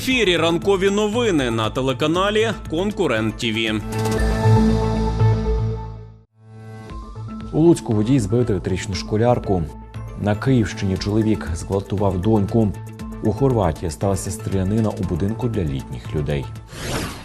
ефірі ранкові новини на телеканалі Конкурент ТІВІ. У Луцьку водій збив дев'ятирічну школярку. На Київщині чоловік зґвалтував доньку. У Хорватії сталася стрілянина у будинку для літніх людей.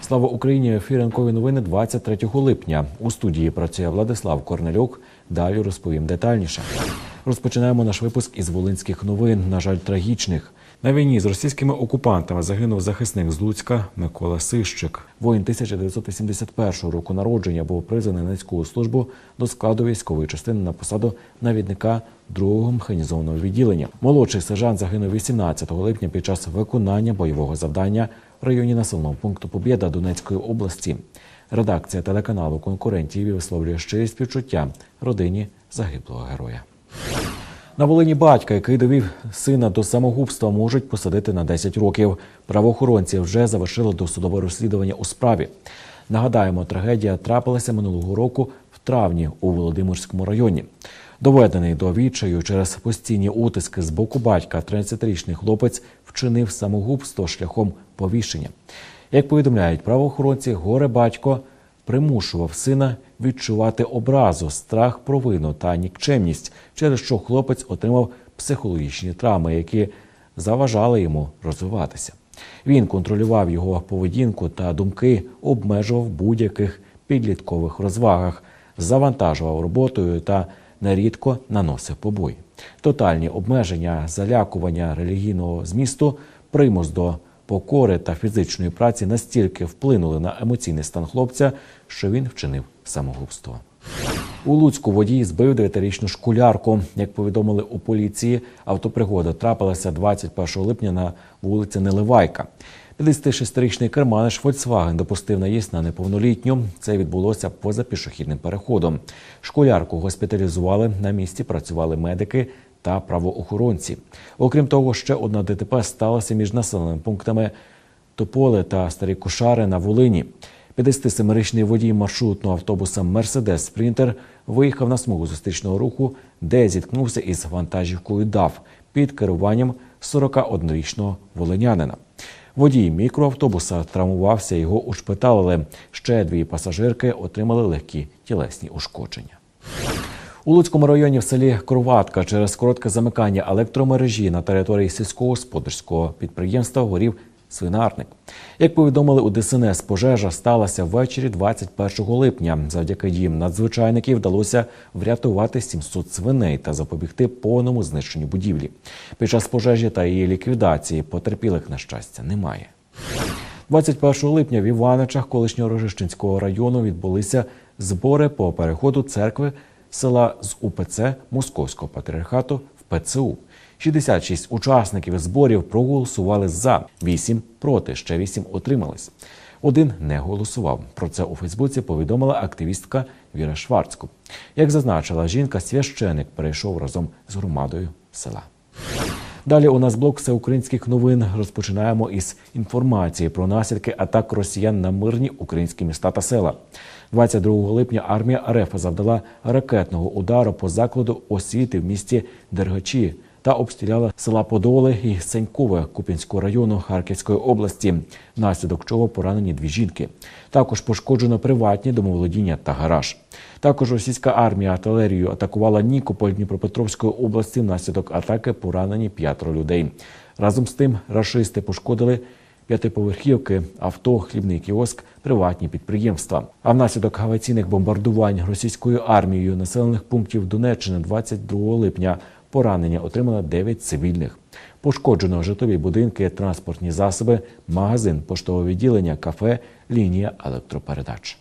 Слава Україні! Ефір ранкові новини 23 липня. У студії працює Владислав Корнелюк. Далі розповім детальніше. Розпочинаємо наш випуск із волинських новин. На жаль, трагічних. На війні з російськими окупантами загинув захисник з Луцька Микола Сищик. Воїн 1981 року народження був призваний на військову службу до складу військової частини на посаду навідника другого механізованого відділення. Молодший сержант загинув 18 липня під час виконання бойового завдання в районі населеного пункту Побєда Донецької області. Редакція телеканалу конкурентів висловлює щирі співчуття родині загиблого героя. На Волині батька, який довів сина до самогубства, можуть посадити на 10 років. Правоохоронці вже завершили досудове розслідування у справі. Нагадаємо, трагедія трапилася минулого року в травні у Володимирському районі. Доведений до відчаю через постійні утиски з боку батька, 30-річний хлопець вчинив самогубство шляхом повішення. Як повідомляють правоохоронці, горе батько примушував сина відчувати образу, страх, провину та нікчемність, через що хлопець отримав психологічні травми, які заважали йому розвиватися. Він контролював його поведінку та думки, обмежував будь-яких підліткових розвагах, завантажував роботою та нерідко наносив побої. Тотальні обмеження, залякування релігійного змісту, примус до покори та фізичної праці настільки вплинули на емоційний стан хлопця, що він вчинив самогубство. У Луцьку водій збив дев'ятирічну школярку. Як повідомили у поліції, автопригода трапилася 21 липня на вулиці Неливайка. 56-річний керманиш Volkswagen допустив наїзд на неповнолітню. Це відбулося поза пішохідним переходом. Школярку госпіталізували. На місці працювали медики та правоохоронці. Окрім того, ще одна ДТП сталася між населеними пунктами Тополе та Старі Кошари на Волині. 57-річний водій маршрутного автобуса Мерседес Спрінтер виїхав на смугу зустрічного руху, де зіткнувся із вантажівкою ДАВ під керуванням 41-річного волинянина. Водій мікроавтобуса травмувався, його ушпиталили. Ще дві пасажирки отримали легкі тілесні ушкодження. У Луцькому районі в селі Кроватка через коротке замикання електромережі на території сільськогосподарського підприємства горів свинарник. Як повідомили у ДСНС, пожежа сталася ввечері 21 липня. Завдяки діям надзвичайників вдалося врятувати 700 свиней та запобігти повному знищенню будівлі. Під час пожежі та її ліквідації потерпілих на щастя немає. 21 липня в Іваничах колишнього Рожищенського району відбулися збори по переходу церкви села з УПЦ Московського патріархату в ПЦУ. 66 учасників зборів проголосували за, 8 проти, ще 8 утримались. Один не голосував. Про це у Фейсбуці повідомила активістка Віра Шварцку. Як зазначила жінка, священик перейшов разом з громадою села. Далі у нас блок всеукраїнських новин. Розпочинаємо із інформації про наслідки атак росіян на мирні українські міста та села. 22 липня армія РФ завдала ракетного удару по закладу освіти в місті Дергачі та обстріляла села Подоли і Сенькове Куп'янського району Харківської області, внаслідок чого поранені дві жінки. Також пошкоджено приватні домоволодіння та гараж. Також російська армія артилерією атакувала Нікополь Дніпропетровської області. Внаслідок атаки поранені п'ятеро людей. Разом з тим рашисти пошкодили п'ятиповерхівки, авто, хлібний кіоск, приватні підприємства. А внаслідок авіаційних бомбардувань російською армією населених пунктів Донеччини 22 липня поранення отримали 9 цивільних. Пошкоджено житлові будинки, транспортні засоби, магазин, поштове відділення, кафе, лінія електропередач.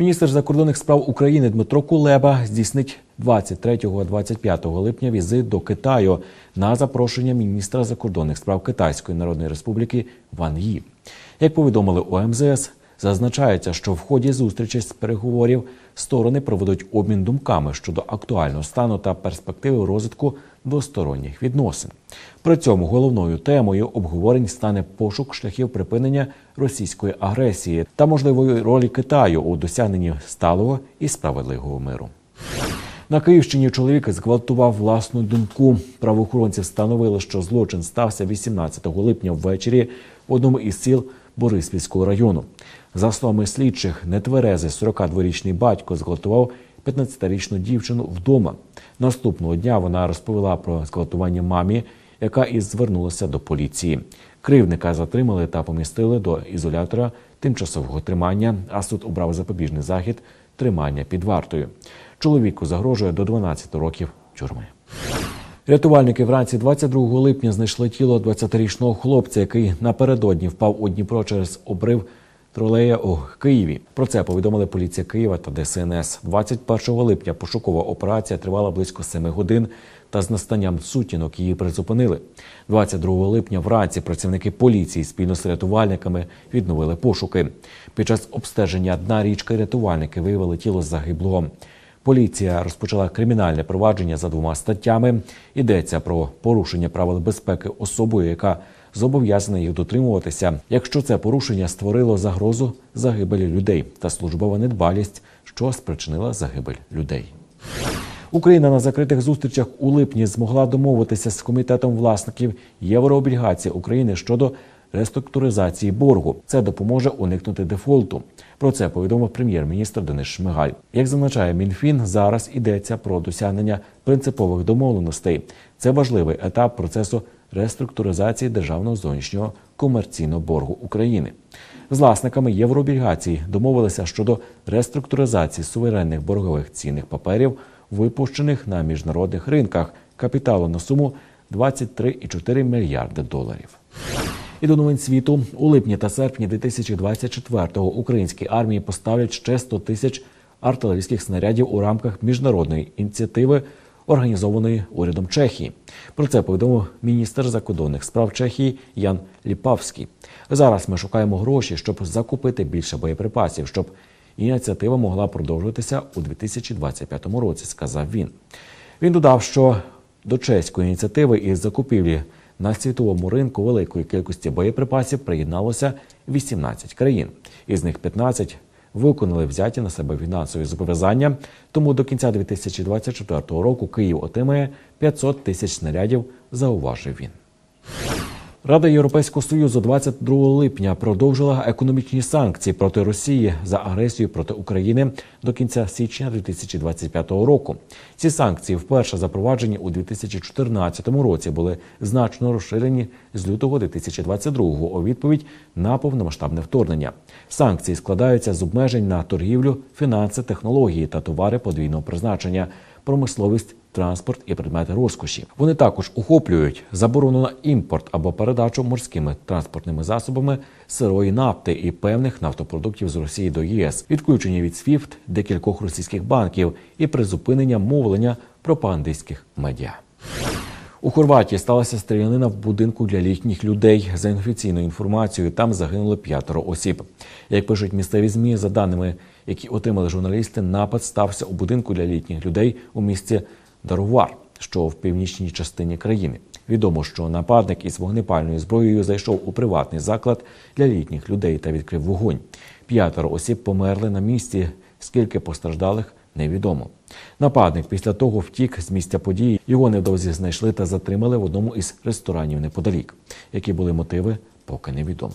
Міністр закордонних справ України Дмитро Кулеба здійснить 23-25 липня візит до Китаю на запрошення міністра закордонних справ Китайської Народної Республіки Ван Ї. Як повідомили у МЗС, зазначається, що в ході зустрічі з переговорів сторони проведуть обмін думками щодо актуального стану та перспективи розвитку двосторонніх відносин. При цьому головною темою обговорень стане пошук шляхів припинення російської агресії та можливої ролі Китаю у досягненні сталого і справедливого миру. На Київщині чоловік зґвалтував власну доньку. Правоохоронці встановили, що злочин стався 18 липня ввечері в одному із сіл Бориспільського району. За словами слідчих, нетверезий 42-річний батько зґвалтував 15-річну дівчину вдома. Наступного дня вона розповіла про зґвалтування мамі, яка і звернулася до поліції. Кривника затримали та помістили до ізолятора тимчасового тримання, а суд обрав запобіжний захід тримання під вартою. Чоловіку загрожує до 12 років тюрми. Рятувальники вранці 22 липня знайшли тіло 20-річного хлопця, який напередодні впав у Дніпро через обрив тролея у Києві. Про це повідомили поліція Києва та ДСНС. 21 липня пошукова операція тривала близько 7 годин. Та з настанням сутінок її призупинили. 22 липня вранці працівники поліції спільно з рятувальниками відновили пошуки. Під час обстеження дна річки рятувальники виявили тіло загиблого. Поліція розпочала кримінальне провадження за двома статтями. Йдеться про порушення правил безпеки особою, яка зобов'язана їх дотримуватися, якщо це порушення створило загрозу загибелі людей та службова недбалість, що спричинила загибель людей. Україна на закритих зустрічах у липні змогла домовитися з комітетом власників єврооблігацій України щодо реструктуризації боргу. Це допоможе уникнути дефолту. Про це повідомив прем'єр-міністр Денис Шмигаль. Як зазначає Мінфін, зараз йдеться про досягнення принципових домовленостей. Це важливий етап процесу реструктуризації державного зовнішнього комерційного боргу України. З власниками єврооблігацій домовилися щодо реструктуризації суверенних боргових цінних паперів, випущених на міжнародних ринках капіталу на суму 23,4 мільярди доларів. І до новин світу у липні та серпні 2024-го українській армії поставлять ще 100 тисяч артилерійських снарядів у рамках міжнародної ініціативи, організованої урядом Чехії. Про це повідомив міністр закордонних справ Чехії Ян Ліпавський. Зараз ми шукаємо гроші, щоб закупити більше боєприпасів, щоб ініціатива могла продовжуватися у 2025 році, сказав він. Він додав, що до чеської ініціативи із закупівлі на світовому ринку великої кількості боєприпасів приєдналося 18 країн. Із них 15 виконали взяті на себе фінансові зобов'язання. Тому до кінця 2024 року Київ отримає 500 тисяч снарядів, зауважив він. Рада Європейського союзу 22 липня продовжила економічні санкції проти Росії за агресію проти України до кінця січня 2025 року. Ці санкції вперше запроваджені у 2014 році були значно розширені з лютого 2022 у відповідь на повномасштабне вторгнення. Санкції складаються з обмежень на торгівлю, фінанси, технології та товари подвійного призначення, промисловість транспорт і предмети розкоші. Вони також охоплюють заборону на імпорт або передачу морськими транспортними засобами сирої нафти і певних нафтопродуктів з Росії до ЄС, відключення від SWIFT декількох російських банків і призупинення мовлення пропагандистських медіа. У Хорватії сталася стрілянина в будинку для літніх людей. За інфіційною інформацією, там загинуло п'ятеро осіб. Як пишуть місцеві змі, за даними, які отримали журналісти, напад стався у будинку для літніх людей у місті Дарувар, що в північній частині країни. Відомо, що нападник із вогнепальною зброєю зайшов у приватний заклад для літніх людей та відкрив вогонь. П'ятеро осіб померли на місці. Скільки постраждалих невідомо. Нападник після того втік з місця події. Його невдовзі знайшли та затримали в одному із ресторанів неподалік. Які були мотиви, поки невідомо.